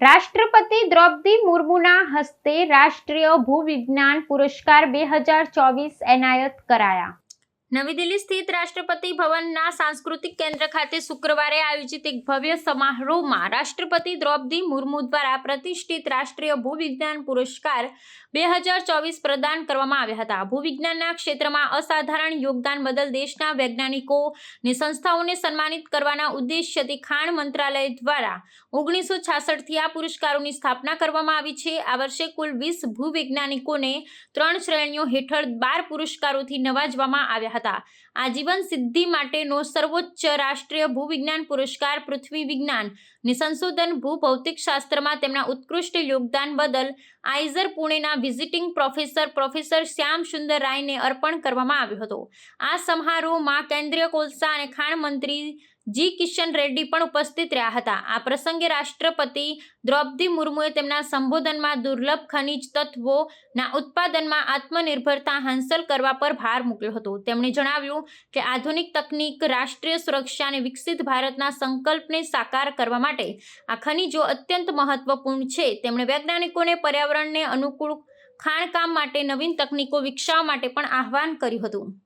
રાષ્ટ્રપતિ દ્રૌપદી મુર્મુના હસ્તે રાષ્ટ્રીય ભૂવિજ્ઞાન પુરસ્કાર બે હજાર ચોવીસ એનાયત કરાયા. નવી દિલ્હી સ્થિત રાષ્ટ્રપતિ ભવનના સાંસ્કૃતિક કેન્દ્ર ખાતે શુક્રવારે આયોજિત એક ભવ્ય સમારોહમાં રાષ્ટ્રપતિ દ્રૌપદી મુર્મુ દ્વારા પ્રતિષ્ઠિત રાષ્ટ્રીય ભૂવિજ્ઞાન પુરસ્કાર બે હજાર ચોવીસ પ્રદાન કરવામાં આવ્યા હતા. ભૂવિજ્ઞાનના ક્ષેત્રમાં અસાધારણ યોગદાન બદલ દેશના વૈજ્ઞાનિકો ને સંસ્થાઓને સન્માનિત કરવાના ઉદ્દેશ્યથી ખાણ મંત્રાલય દ્વારા ઓગણીસો છાસઠથી આ પુરસ્કારોની સ્થાપના કરવામાં આવી છે. આ વર્ષે કુલ વીસ ભૂવૈજ્ઞાનિકોને ત્રણ શ્રેણીઓ હેઠળ બાર પુરસ્કારોથી નવાજવામાં આવ્યા હતા. આજીવન સિદ્ધિ માટેનો સર્વોચ્ચ રાષ્ટ્રીય ભૂવિજ્ઞાન પુરસ્કાર પૃથ્વી વિજ્ઞાન. ને સંશોધન ભૂભૌતિક શાસ્ત્રમાં તેમના ઉત્કૃષ્ટ યોગદાન બદલ IISER પુણેના visiting professor professor Shyam Sundar રાયને અર્પણ કરવામાં આવ્યો હતો. આ સમારોહમાં કેન્દ્રીય કોલસા અને ખાણ મંત્રી જી કિશન રેડ્ડી પણ ઉપસ્થિત રહ્યા હતા. આ પ્રસંગે રાષ્ટ્રપતિ દ્રૌપદી મુર્મુએ તેમના સંબોધનમાં દુર્લભ ખનિજ તત્વોના ઉત્પાદનમાં આત્મનિર્ભરતા હાંસલ કરવા પર ભાર મૂક્યો હતો. તેમણે જણાવ્યું કે આધુનિક તકનીક રાષ્ટ્રીય સુરક્ષા અને વિકસિત ભારતના સંકલ્પને સાકાર કરવા માટે આ ખનિજો અત્યંત મહત્વપૂર્ણ છે, તેમણે વૈજ્ઞાનિકોને પર્યાવરણને અનુકૂળ ખાણકામ માટે નવીન તકનીકો વિકસાવવા માટે પણ આહવાન કર્યું હતું.